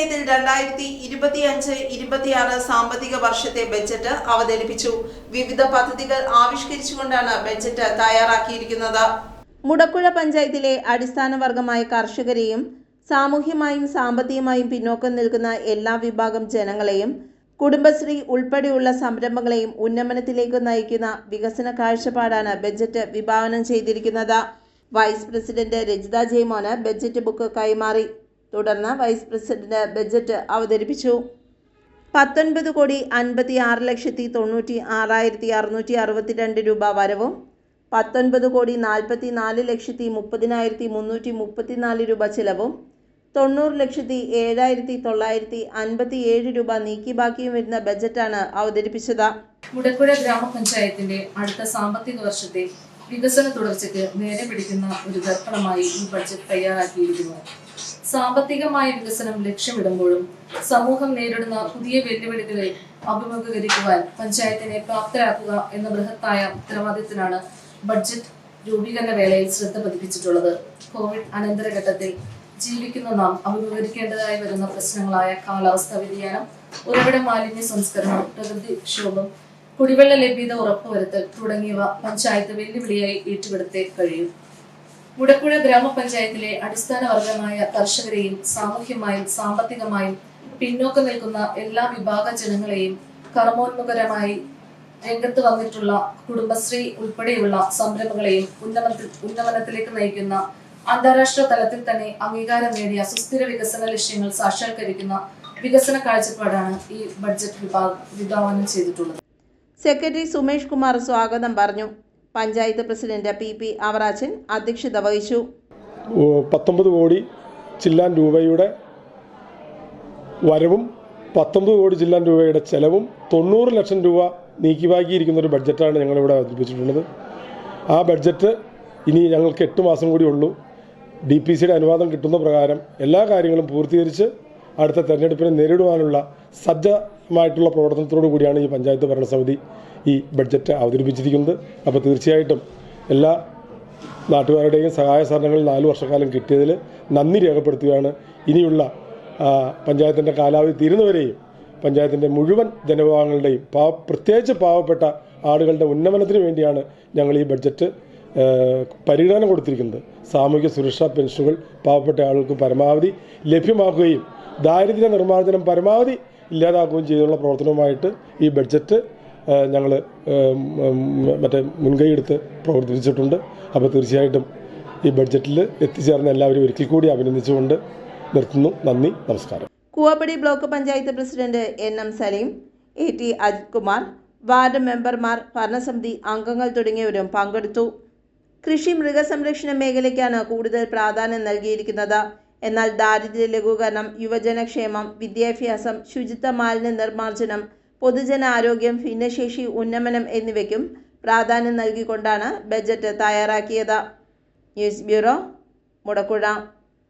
പഞ്ചായത്തിൽ രണ്ടായിരത്തി ഇരുപത്തിയഞ്ച് ഇരുപത്തിയാറ് സാമ്പത്തിക വർഷത്തെ ബജറ്റ് അവതരിപ്പിച്ചു. വിവിധ പദ്ധതികൾ ആവിഷ്കരിച്ചുകൊണ്ടാണ് ബജറ്റ് തയ്യാറാക്കിയിരിക്കുന്നത്. മുടക്കുഴ പഞ്ചായത്തിലെ അടിസ്ഥാന വർഗമായ കർഷകരെയും സാമൂഹ്യമായും സാമ്പത്തികമായും പിന്നോക്കം നിൽക്കുന്ന എല്ലാ വിഭാഗം ജനങ്ങളെയും കുടുംബശ്രീ ഉൾപ്പെടെയുള്ള സംരംഭങ്ങളെയും ഉന്നമനത്തിലേക്ക് നയിക്കുന്ന വികസന കാഴ്ചപ്പാടാണ് ബജറ്റ് വിഭാവനം ചെയ്തിരിക്കുന്നത്. വൈസ് പ്രസിഡന്റ് രജിത ജയ്മോന് ബജറ്റ് ബുക്ക് കൈമാറി. തുടർന്ന് വൈസ് പ്രസിഡന്റ് ബജറ്റ് അവതരിപ്പിച്ചു. പത്തൊൻപത് കോടി അൻപത്തി ആറ് ലക്ഷത്തി തൊണ്ണൂറ്റി ആറായിരത്തി അറുന്നൂറ്റി അറുപത്തിരണ്ട് രൂപ വരവും. പത്തൊൻപത് കോടി നാൽപ്പത്തി നാല് ലക്ഷത്തി മുപ്പതിനായിരത്തി മുന്നൂറ്റി മുപ്പത്തിനാല് രൂപ ചിലവും. തൊണ്ണൂറ് ലക്ഷത്തി ഏഴായിരത്തി തൊള്ളായിരത്തി അൻപത്തി ഏഴ് രൂപ നീക്കി ബാക്കിയും വരുന്ന ബജറ്റാണ് അവതരിപ്പിച്ചത്. മുടക്കുഴ ഗ്രാമപഞ്ചായത്തിന്റെ അടുത്ത സാമ്പത്തിക വർഷത്തെ വികസന തുടർച്ചയ്ക്ക് നേരെ പിടിക്കുന്ന ഒരു ദർപ്പണമായി ഈ ബഡ്ജറ്റ് തയ്യാറാക്കിയിരിക്കുന്നു. സാമ്പത്തികമായ വികസനം ലക്ഷ്യമിടുമ്പോഴും സമൂഹം നേരിടുന്ന പുതിയ വെല്ലുവിളികളെ അഭിമുഖീകരിക്കുവാൻ പഞ്ചായത്തിനെ പ്രാപ്തരാക്കുക എന്ന ബൃഹത്തായ ഉത്തരവാദിത്തത്തിനാണ് ബഡ്ജറ്റ് രൂപീകരണ വേളയിൽ ശ്രദ്ധ പതിപ്പിച്ചിട്ടുള്ളത്. കോവിഡ് അനന്തരഘട്ടത്തിൽ ജീവിക്കുന്ന നാം അഭിമുഖീകരിക്കേണ്ടതായി വരുന്ന പ്രശ്നങ്ങളായ കാലാവസ്ഥാ വ്യതിയാനം ഉറവിട മാലിന്യ സംസ്കരണം പ്രകൃതിക്ഷോഭം കുടിവെള്ള ലഭ്യത ഉറപ്പുവരുത്തൽ തുടങ്ങിയവ പഞ്ചായത്ത് വെല്ലുവിളിയായി ഏറ്റെടുത്തേ കഴിയും. മുടക്കുഴ ഗ്രാമപഞ്ചായത്തിലെ അടിസ്ഥാന വർഗമായ കർഷകരെയും സാമൂഹ്യമായും സാമ്പത്തികമായും പിന്നോക്കം നിൽക്കുന്ന എല്ലാ വിഭാഗ ജനങ്ങളെയും കർമ്മോന്മുഖരമായി രംഗത്ത് വന്നിട്ടുള്ള കുടുംബശ്രീ ഉൾപ്പെടെയുള്ള സംരംഭങ്ങളെയും ഉന്നമനത്തിൽ ഉന്നമനത്തിലേക്ക് നയിക്കുന്ന അന്താരാഷ്ട്ര തലത്തിൽ തന്നെ അംഗീകാരം നേടിയ സുസ്ഥിര വികസന ലക്ഷ്യങ്ങൾ സാക്ഷാത്കരിക്കുന്ന വികസന കാഴ്ചപ്പാടാണ് ഈ ബഡ്ജറ്റ് വിഭാഗം വിഭാവനം ചെയ്തിട്ടുള്ളത്. സെക്രട്ടറി സുമേഷ് കുമാർ സ്വാഗതം പറഞ്ഞു. Panchayat president P P Avarachan അധ്യക്ഷത വഹിച്ചു. പത്തൊമ്പത് കോടി ചില്ലാൻ രൂപയുടെ വരവും പത്തൊമ്പത് കോടി ചില്ലാൻ രൂപയുടെ ചെലവും തൊണ്ണൂറ് ലക്ഷം രൂപ നീക്കിവാക്കിയിരിക്കുന്ന ഒരു ബഡ്ജറ്റാണ് ഞങ്ങളിവിടെ അവതരിപ്പിച്ചിട്ടുള്ളത്. ആ ബഡ്ജറ്റ് ഇനി ഞങ്ങൾക്ക് എട്ട് മാസം കൂടി ഉള്ളൂ. ഡി പി സിയുടെ അനുവാദം കിട്ടുന്ന പ്രകാരം എല്ലാ കാര്യങ്ങളും പൂർത്തീകരിച്ച് അടുത്ത തെരഞ്ഞെടുപ്പിനെ നേരിടുവാനുള്ള സജ്ജമായിട്ടുള്ള പ്രവർത്തനത്തോടു കൂടിയാണ് ഈ പഞ്ചായത്ത് ഭരണസമിതി ഈ ബഡ്ജറ്റ് അവതരിപ്പിച്ചിരിക്കുന്നത്. അപ്പോൾ തീർച്ചയായിട്ടും എല്ലാ നാട്ടുകാരുടെയും സഹായ സഹകരണങ്ങൾ നാലു വർഷക്കാലം കിട്ടിയതിൽ നന്ദി രേഖപ്പെടുത്തുകയാണ്. ഇനിയുള്ള പഞ്ചായത്തിന്റെ കാലാവധി തീരുന്നവരെയും പഞ്ചായത്തിന്റെ മുഴുവൻ ജനവിഭാഗങ്ങളുടെയും പാ പ്രത്യേകിച്ച് പാവപ്പെട്ട ആളുകളുടെ ഉന്നമനത്തിന് വേണ്ടിയാണ് ഞങ്ങൾ ഈ ബഡ്ജറ്റ് പരിഗണന കൊടുത്തിരിക്കുന്നത്. സാമൂഹ്യ സുരക്ഷാ പെൻഷനുകൾ പാവപ്പെട്ട ആളുകൾക്ക് പരമാവധി ലഭ്യമാക്കുകയും ദാരിദ്ര്യ നിർമ്മാർജനം പരമാവധി ഇല്ലാതാക്കുകയും ചെയ്തുള്ള പ്രവർത്തനവുമായിട്ട് ഈ ബഡ്ജറ്റ് ഞങ്ങൾ മറ്റേ മുൻകൈയെടുത്ത് പ്രവർത്തിച്ചിട്ടുണ്ട് അപ്പോൾ തീർച്ചയായിട്ടും ഈ ബഡ്ജറ്റിൽ എത്തിച്ചേർന്ന എല്ലാവരും ഒരിക്കൽ കൂടി അഭിനന്ദിച്ചുകൊണ്ട് നിർത്തുന്നു. നന്ദി നമസ്കാരം. Koovappady block panchayat president N M Saleem A T Ajith Kumar ward മെമ്പർമാർ ഭരണസമിതി അംഗങ്ങൾ തുടങ്ങിയവരും പങ്കെടുത്തു. കൃഷി മൃഗസംരക്ഷണ മേഖലയ്ക്കാണ് കൂടുതൽ പ്രാധാന്യം നൽകിയിരിക്കുന്നത്. എന്നാൽ ദാരിദ്ര്യ ലഘൂകരണം യുവജനക്ഷേമം വിദ്യാഭ്യാസം ശുചിത്വ മാലിന്യ നിർമ്മാർജനം പൊതുജനാരോഗ്യം ഭിന്നശേഷി ഉന്നമനം എന്നിവയ്ക്കും പ്രാധാന്യം നൽകിക്കൊണ്ടാണ് ബജറ്റ് തയ്യാറാക്കിയത്. News bureau Mudakkuzha.